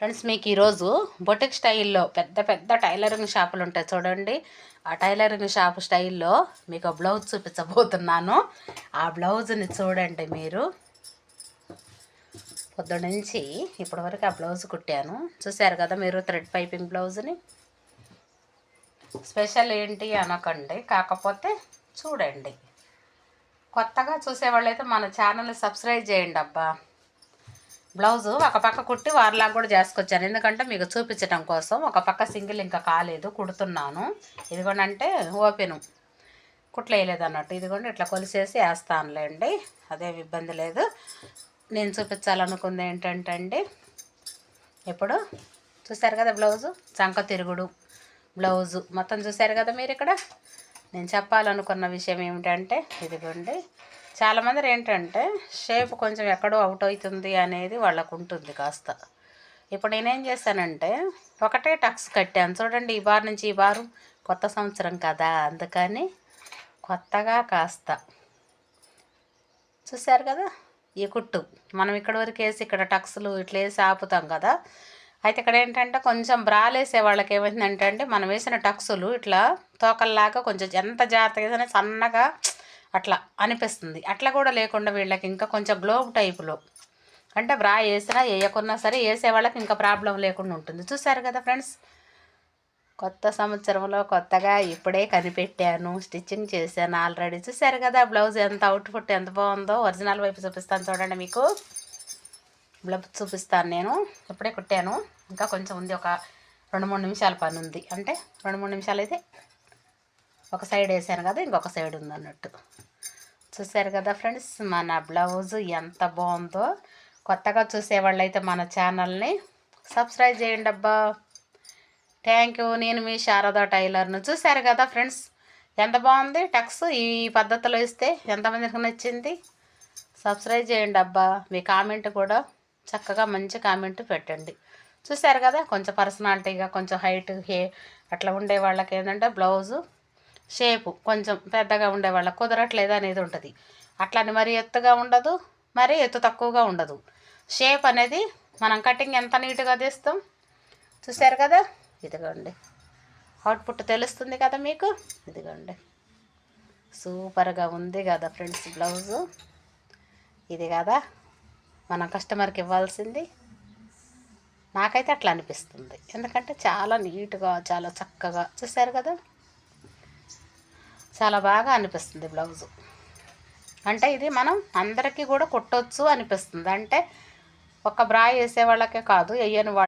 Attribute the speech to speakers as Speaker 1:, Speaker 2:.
Speaker 1: Friends మీకు ఈరోజు boutique స్టైల్లో పెద్ద పెద్ద టైలరింగ్ షాపులు ఉంటాయి. చూడండి. ఆ టైలరింగ్ షాప్ స్టైల్లో మీకు బ్లౌజ్ చూపించబోతున్నాను. ఆ బ్లౌజ్ని చూడండి మీరు. పొద్దు నుంచి ఇప్పటి వరకు ఆ బ్లౌజ్ కుట్టాను. చూశారు కదా మీరు థ్రెడ్ పైపింగ్ బ్లౌజ్ని? స్పెషల్ ఏంటి అనకండి. కాకపోతే చూడండి. కొత్తగా చూసేవాళ్ళైతే మన ఛానల్ని సబ్స్క్రైబ్ చేయండి అబ్బా. బ్లౌజు ఒక పక్క కుట్టి వారిలాగా కూడా చేసుకొచ్చాను. ఎందుకంటే మీకు చూపించడం కోసం ఒక పక్క సింగిల్ ఇంకా కాలేదు కుడుతున్నాను. ఇదిగోండి అంటే ఓపెను. కుట్లేయలేదు అన్నట్టు. ఇదిగోండి ఇట్లా కొలిసేసి వేస్తానులేండి. అదేమి ఇబ్బంది లేదు. నేను చూపించాలనుకుంది ఏంటంటే అండి ఇప్పుడు చూసారు కదా బ్లౌజు? చంక తిరుగుడు బ్లౌజు. మొత్తం చూసారు కదా మీరు ఇక్కడ? నేను చెప్పాలనుకున్న విషయం ఏమిటంటే ఇదిగోండి చాలామంది ఏంటంటే షేప్ కొంచెం ఎక్కడో అవుట్ అవుతుంది అనేది వాళ్ళకు ఉంటుంది కాస్త. ఇప్పుడు నేనేం చేశానంటే ఒకటే టక్స్ కట్టాను. చూడండి ఈ బార్ నుంచి ఈ బారు కొత్త సంవత్సరం కదా అందుకని కొత్తగా కాస్త. చూశారు కదా ఈ కుట్టు. మనం ఇక్కడ వరకు వేసి ఇక్కడ టక్స్లు ఇట్లా వేసి ఆపుతాం కదా. అయితే ఇక్కడ ఏంటంటే కొంచెం బ్రాలేసే వాళ్ళకి ఏమైందంటే అంటే మనం వేసిన టక్సులు ఇట్లా తోకల్లాగా కొంచెం ఎంత జాగ్రత్తగా సన్నగా అట్లా అనిపిస్తుంది. అట్లా కూడా లేకుండా వీళ్ళకి ఇంకా కొంచెం గ్లోబ్ టైపులో. అంటే బ్రా వేసినా వేయకున్నా సరే వేసే వాళ్ళకి ఇంకా ప్రాబ్లం లేకుండా ఉంటుంది. చూసారు కదా ఫ్రెండ్స్? కొత్త సంవత్సరంలో కొత్తగా ఇప్పుడే కనిపెట్టాను. స్టిచ్చింగ్ చేశాను ఆల్రెడీ. చూసారు కదా బ్లౌజ్ ఎంత అవుట్పుట్ ఎంత బాగుందో. ఒరిజినల్ వైపు చూపిస్తాను చూడండి మీకు. బ్లౌజ్ చూపిస్తాను నేను. ఇప్పుడే కుట్టాను. ఇంకా కొంచెం ఉంది. ఒక రెండు మూడు నిమిషాల పని ఉంది. అంటే రెండు మూడు నిమిషాలు అయితే ఒక సైడ్ వేసాను కదా ఇంకొక సైడ్ ఉంది అన్నట్టు చూసారు కదా ఫ్రెండ్స్ మన బ్లౌజ్ ఎంత బాగుందో. కొత్తగా చూసేవాళ్ళు అయితే మన ఛానల్ని సబ్స్క్రైబ్ చేయండి అబ్బా. థ్యాంక్ యూ నేను మీ శారదా టైలర్ను. చూసారు కదా ఫ్రెండ్స్ ఎంత బాగుంది? టక్స్ ఈ పద్ధతిలో ఇస్తే ఎంతమందికి నచ్చింది? సబ్స్క్రైబ్ చేయండి అబ్బా. మీ కామెంట్ కూడా చక్కగా మంచి కామెంట్ పెట్టండి. చూసారు కదా కొంచెం పర్సనాలిటీగా కొంచెం హైట్ హే అట్లా ఉండే వాళ్ళకి ఏంటంటే బ్లౌజు షేపు కొంచెం పెద్దగా ఉండే వాళ్ళకి కుదరట్లేదు అనేది ఉంటుంది. అట్లని మరి ఎత్తుగా ఉండదు మరి ఎత్తు తక్కువగా ఉండదు. షేప్ అనేది మనం కటింగ్ ఎంత నీట్గా తీస్తాం చూసారు కదా? ఇదిగోండి. అవుట్పుట్ తెలుస్తుంది కదా మీకు? ఇదిగోండి. సూపర్గా ఉంది కదా ఫ్రెండ్స్ బ్లౌజు. ఇది కదా మనం కస్టమర్కి ఇవ్వాల్సింది. నాకైతే అట్లా అనిపిస్తుంది. ఎందుకంటే చాలా నీట్గా చాలా చక్కగా చూసారు కదా? చాలా బాగా అనిపిస్తుంది బ్లౌజు. అంటే ఇది మనం అందరికీ కూడా కుట్టవచ్చు అనిపిస్తుంది. అంటే ఒక బ్రా వేసే వాళ్ళకే కాదు వేయని